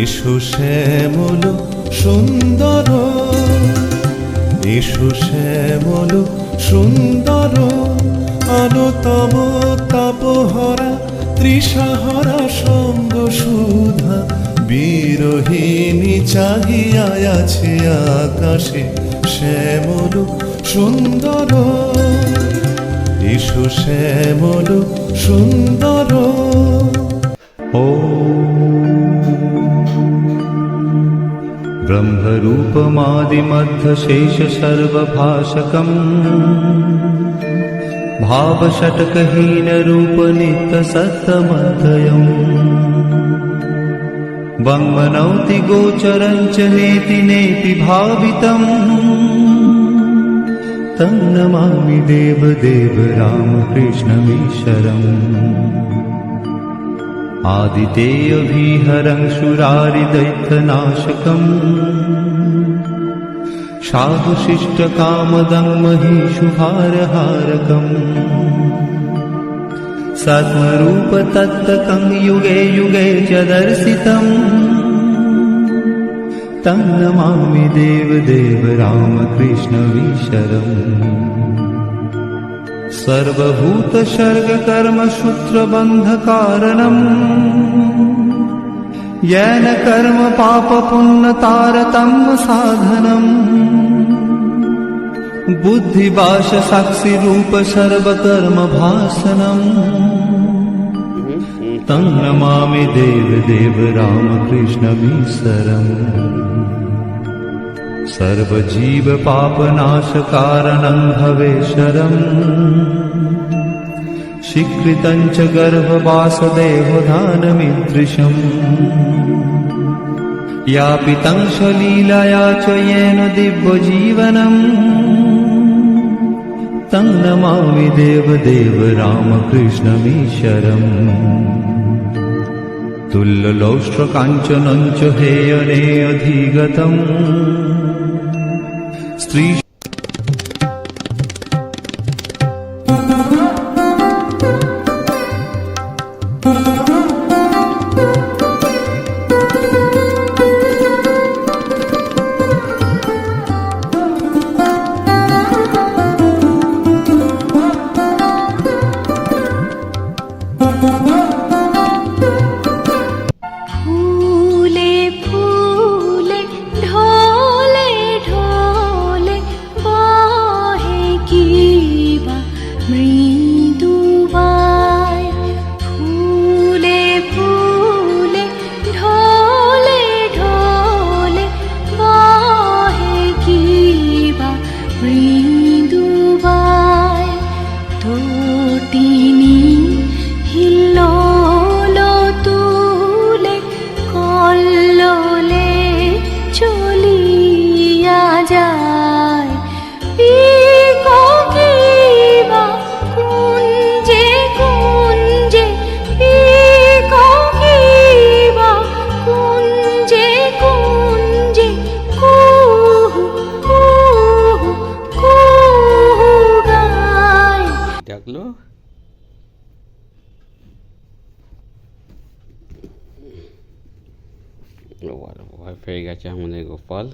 এসো শ্যামল, সুন্দর। এসো শ্যামল, সুন্দর। আনতম তাপহরা তৃষাহরা সঙ্গ সুধা। বিরোহিণী চাহিয়া আছে আকাশে শ্যামল, সুন্দর। এসো শ্যামল, সুন্দর। ॐ ब्रह्मरूपमादिमध्यशेषसर्वभाषकम् भावषट्कहीनरूपनित्यसत्तमध्ययम् वङ्मनौति गोचरम् च नेति नेति भावितम् तं नमामि देवदेव रामकृष्णमीश्वरम् आदितेयभीहरं सुरारिदैत्यनाशकम् साधुशिष्टकामदं महीषुहारहारकम् सत्मरूपतत्तकं युगे युगे च दर्शितम्। तं नमामि देवदेव रामकृष्णवीशरम् सर्वभूतसर्गकर्मसूत्रबन्धकारणम् येन कर्म पापपुण्यतारतम्य साधनम्। बुद्धिभाषसाक्षिरूप सर्वकर्मभासनम् तं नमामि देवदेव रामकृष्णमीश्वरम् सर्वजीवपापनाशकारणं भवेशरम् स्वीकृतं च गर्भवासदेवधानमीदृशम्। यापितं स्वलीलया च येन दिव्यजीवनम्। तं नमामि देवदेव रामकृष्णमीश्वरम् च हेयने अधिगतम् Street. ও আর গেছে আমাদের গোপাল।